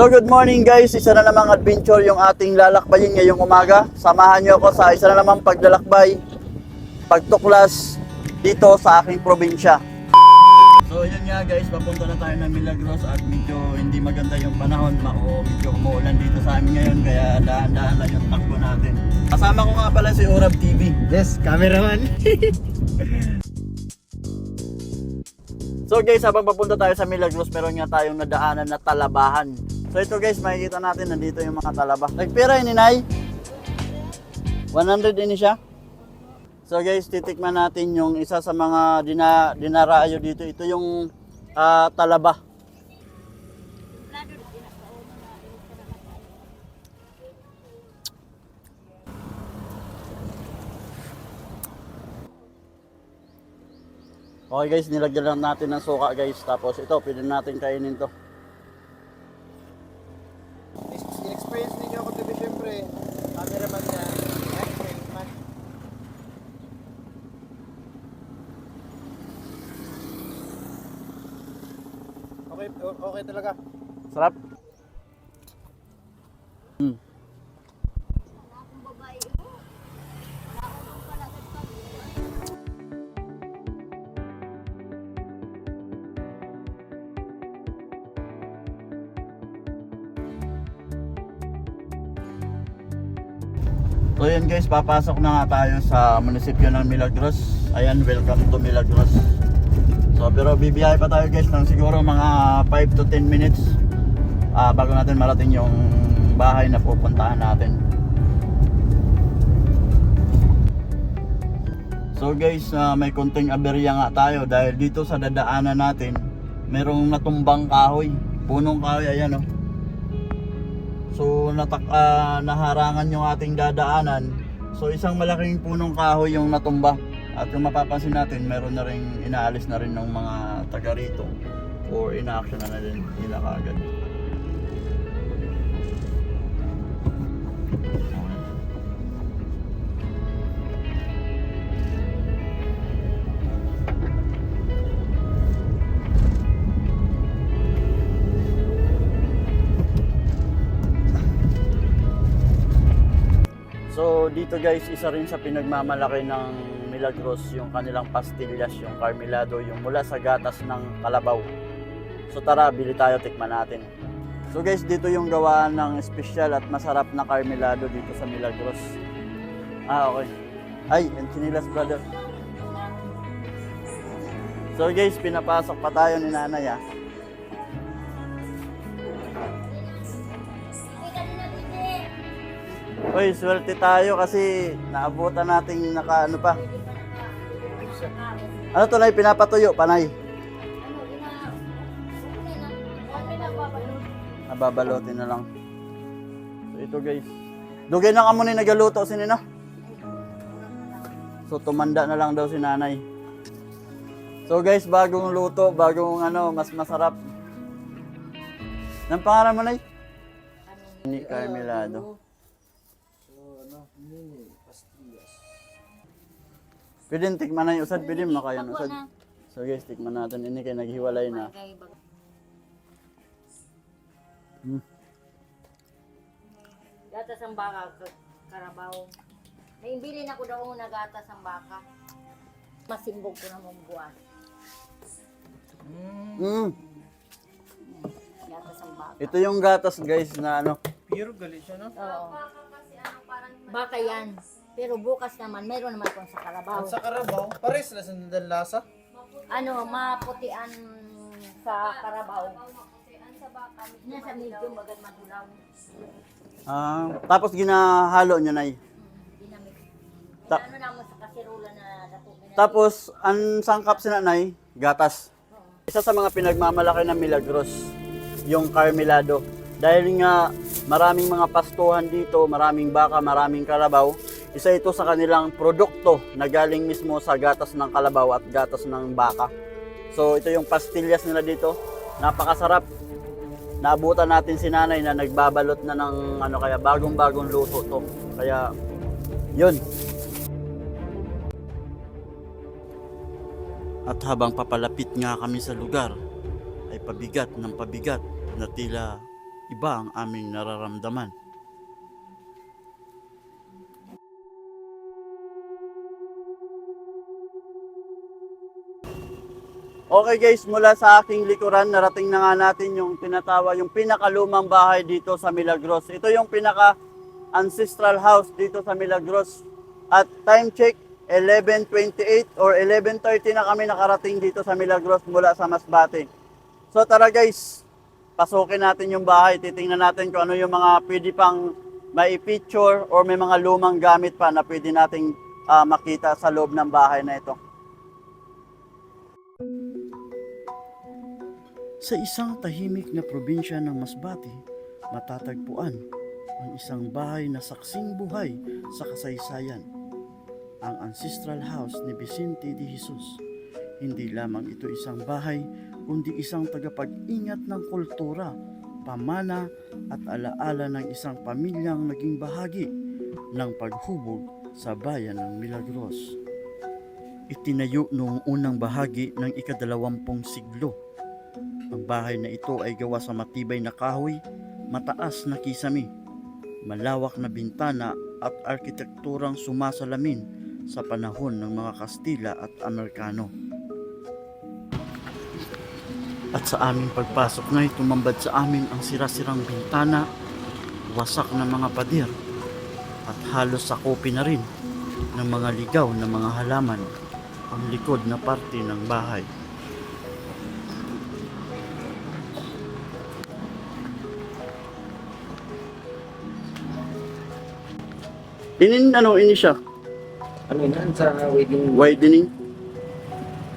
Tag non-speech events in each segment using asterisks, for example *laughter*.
So good morning guys, isa na namang adventure yung ating lalakbayin ngayong umaga. Samahan nyo ako sa isa na namang paglalakbay, pagtuklas dito sa aking probinsya. So yun nga guys, papunta na tayo ng Milagros at medyo hindi maganda yung panahon. Mako, medyo umuulan dito sa amin ngayon kaya dahan-dahan lang yung takbo natin. Kasama ko nga pala si Orab TV. Yes, cameraman. *laughs* So guys, habang papunta tayo sa Milagros, meron nga tayong nadaanan na talabahan. So ito guys, makikita natin nandito yung mga talaba. Nagpira yun, Inay? 100 ini siya? So guys, titikman natin yung isa sa mga dina, dinarayo dito. Ito yung ah, talaba. Okay guys, nilagyan lang natin ng suka guys. Tapos ito, pwede natin kainin to. In-experience ninyo ako TV syempre. Cameraman man. Okay, okay talaga. Sarap. So yun guys, papasok na nga tayo sa munisipyo ng Milagros. Ayan, welcome to Milagros. So pero bibiyahe pa tayo guys ng siguro mga 5 to 10 minutes ah, bago natin marating yung bahay na pupuntahan natin. So guys, ah, may konting aberya nga tayo dahil dito sa dadaanan natin, merong natumbang kahoy. Punong kahoy, ayan oh. So natak ah, naharangan yung ating dadaanan. So isang malaking punong kahoy yung natumba. At kung mapapansin natin, meron na rin inaalis na rin ng mga taga rito or ina-action na, na rin nila kagad. Dito guys, isa rin sa pinagmamalaki ng Milagros yung kanilang pastillas, yung carmelado, yung mula sa gatas ng kalabaw. So tara, bili tayo, tikman natin. So guys, dito yung gawaan ng espesyal at masarap na carmelado dito sa Milagros. Ah, okay. Ay, enchinilas brother. So guys, pinapasok pa tayo ni nanay ah. Uy, swerte tayo kasi naabutan nating naka ano pa. Ano to nay pinapatuyo, panay? Nababalotin na lang. So ito guys. Dugay na kamo ni nagaluto si Nina. So tumanda na lang daw si nanay. So guys, bagong luto, bagong ano, mas masarap. Nang pangalan mo nay? Ni Carmelado. Pwede tikman na yung usad, pwede makayan usad. So guys, tikman natin. Ini kay naghiwalay na. Hmm. Gatas ang baka, ka- karabaw. May bilin ako daw na gatas ang baka. Masimbog ko na mong buwan. Mm. Gatas ang baka. Ito yung gatas guys na ano. Pero gali siya, no? Oo. Baka yan. Pero bukas naman, mayroon naman kung sa karabaw. Sa Karabaw, pares na sa lasa. Ano, maputian sa karabaw. Nasa medium, bagat madulaw. Ah, tapos ginahalo niya na Dinamit. Ta- ano naman sa kasirola na dapo. Tapos, ang sangkap si nanay, gatas. Isa sa mga pinagmamalaki ng Milagros, yung Carmelado. Dahil nga maraming mga pastuhan dito, maraming baka, maraming kalabaw. Isa ito sa kanilang produkto na galing mismo sa gatas ng kalabaw at gatas ng baka. So ito yung pastillas nila dito. Napakasarap. Naabutan natin si nanay na nagbabalot na ng ano kaya bagong-bagong luto to. Kaya yun, At habang papalapit nga kami sa lugar, ay pabigat ng pabigat na tila iba ang aming nararamdaman. Okay guys, mula sa aking likuran, narating na nga natin yung tinatawa, yung pinakalumang bahay dito sa Milagros. Ito yung pinaka ancestral house dito sa Milagros. At time check, 11.28 or 11.30 na kami nakarating dito sa Milagros mula sa Masbate. So tara guys, pasukin natin yung bahay, titingnan natin kung ano yung mga pwede pang may picture or may mga lumang gamit pa na pwede nating ah, makita sa loob ng bahay na ito. Sa isang tahimik na probinsya ng Masbate, matatagpuan ang isang bahay na saksing buhay sa kasaysayan. Ang ancestral house ni Vicente de Jesus. Hindi lamang ito isang bahay, kundi isang tagapag-ingat ng kultura, pamana at alaala ng isang pamilyang naging bahagi ng paghubog sa bayan ng Milagros. Itinayo noong unang bahagi ng ikadalawampung siglo ang bahay na ito ay gawa sa matibay na kahoy, mataas na kisame, malawak na bintana at arkitekturang sumasalamin sa panahon ng mga Kastila at Amerikano. At sa aming pagpasok na tumambad sa amin ang sirasirang bintana, wasak na mga pader, at halos sakopi na rin ng mga ligaw na mga halaman ang likod na parte ng bahay. Inin ano ini siya? Ano yan sa wedding? Widening.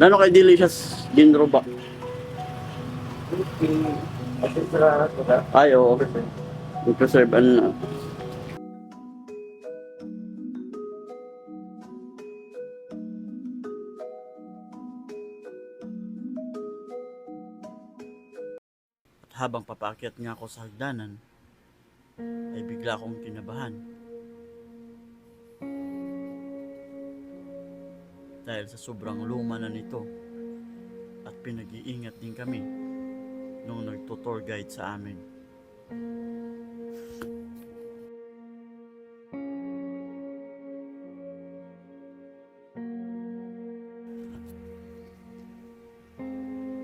Nano kay delicious ginroba. Ay oo. I-preserve ano na. Habang papaakyat nga ako sa hagdanan, ay bigla akong kinabahan. Dahil sa sobrang luma na nito at pinag-iingat din kami nung nagtutour guide sa amin.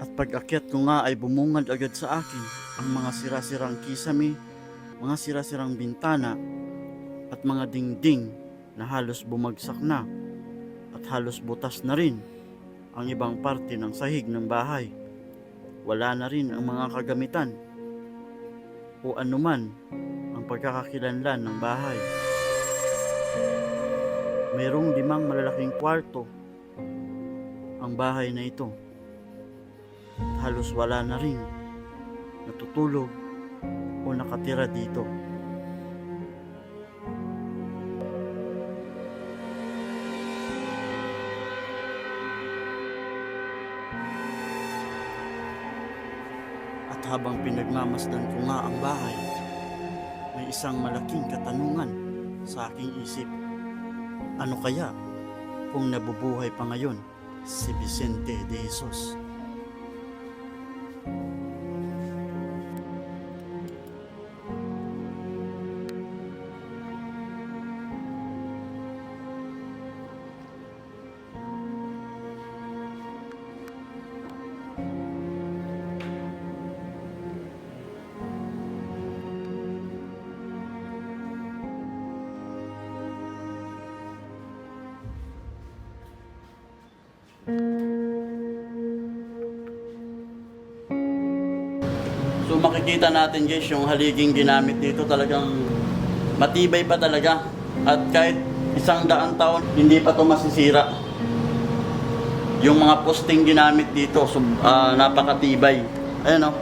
At pag-akyat ko nga ay bumungad agad sa akin ang mga sira-sirang kisame, mga sira-sirang bintana, at mga dingding na halos bumagsak na at halos butas na rin ang ibang parte ng sahig ng bahay. Wala na rin ang mga kagamitan o anuman ang pagkakakilanlan ng bahay. Mayroong limang malalaking kwarto ang bahay na ito. Halos wala na rin natutulog o nakatira dito. Pinagmamasdan ko nga ang bahay, may isang malaking katanungan sa aking isip. Ano kaya kung nabubuhay pa ngayon si Vicente de Jesus? So makikita natin guys yung haliging ginamit dito talagang matibay pa talaga. At kahit isang daang taon, hindi pa to masisira. Yung mga posting ginamit dito, so, ah, napakatibay. Ayan o.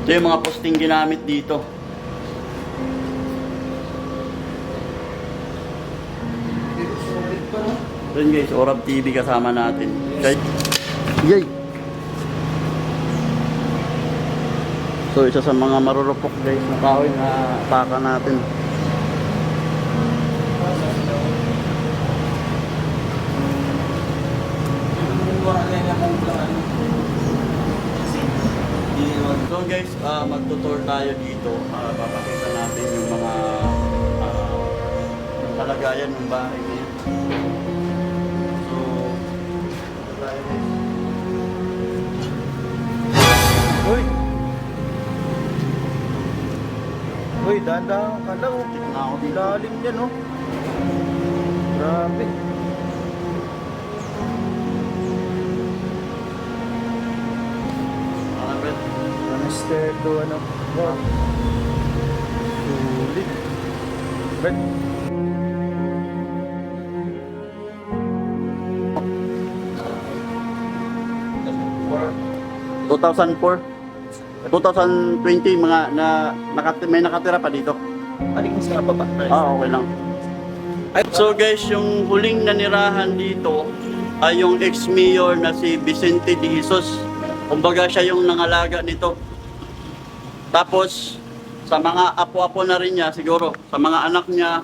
Ito yung mga posting ginamit dito. Then guys, Orab TV kasama natin. Okay? Yay! So isa sa mga marurupok guys na kahoy na taka natin. So guys, uh, magtutour tayo dito. Uh, papakita natin yung mga ah, yung kalagayan ng bahay niya. Uy, dahan-dahan ka lang. oh. Tignan ako dito. Lalim yan, oh. Grabe. Mga bet. Ano to, ano? Wow. Sulit. Bet. 2004. 2020 mga na nakati, may nakatira pa dito. Aling mas na baba. Ah, okay lang. So guys, yung huling nanirahan dito ay yung ex-mayor na si Vicente de Jesus. Kumbaga siya yung nangalaga nito. Tapos, sa mga apo-apo na rin niya siguro, sa mga anak niya,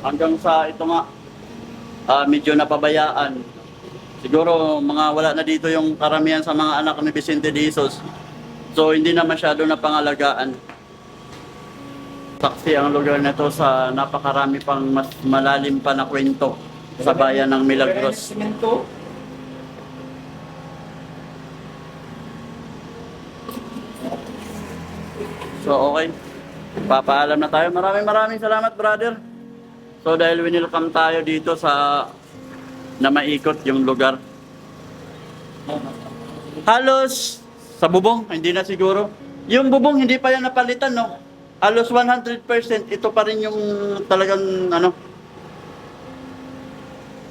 hanggang sa ito nga, ah, medyo napabayaan. Siguro mga wala na dito yung karamihan sa mga anak ni Vicente de Jesus. So hindi na masyado na pangalagaan. Saksi ang lugar na to sa napakarami pang mas malalim pa na kwento sa bayan ng Milagros. So okay, papaalam na tayo. Maraming maraming salamat brother. So dahil winelcome tayo dito sa na maikot yung lugar. Halos sa bubong, hindi na siguro. Yung bubong hindi pa yan napalitan, no? Halos 100% ito pa rin yung talagang ano.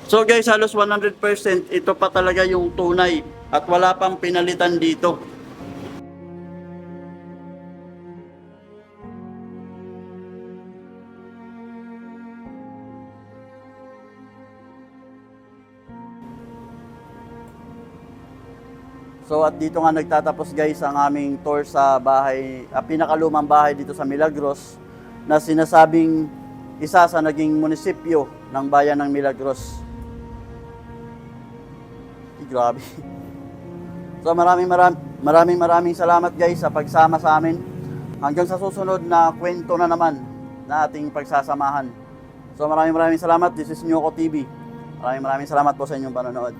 So guys, halos 100% ito pa talaga yung tunay at wala pang pinalitan dito. So at dito nga nagtatapos guys ang aming tour sa bahay, ah, pinakalumang bahay dito sa Milagros na sinasabing isa sa naging munisipyo ng bayan ng Milagros. Ay, grabe. *laughs* So maraming maraming maraming maraming salamat guys sa pagsama sa amin. Hanggang sa susunod na kwento na naman na ating pagsasamahan. So maraming maraming salamat. This is Nyoko TV. Maraming maraming salamat po sa inyong panonood.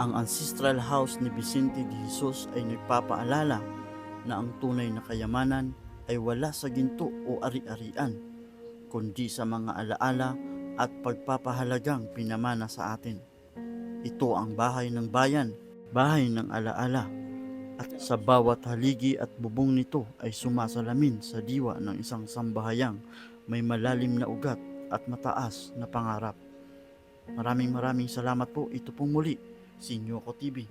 Ang ancestral house ni Vicente de Jesus ay nagpapaalala na ang tunay na kayamanan ay wala sa ginto o ari-arian, kundi sa mga alaala at pagpapahalagang pinamana sa atin. Ito ang bahay ng bayan, bahay ng alaala, at sa bawat haligi at bubong nito ay sumasalamin sa diwa ng isang sambahayang may malalim na ugat at mataas na pangarap. Maraming maraming salamat po. Ito po muli si Nyoko TV.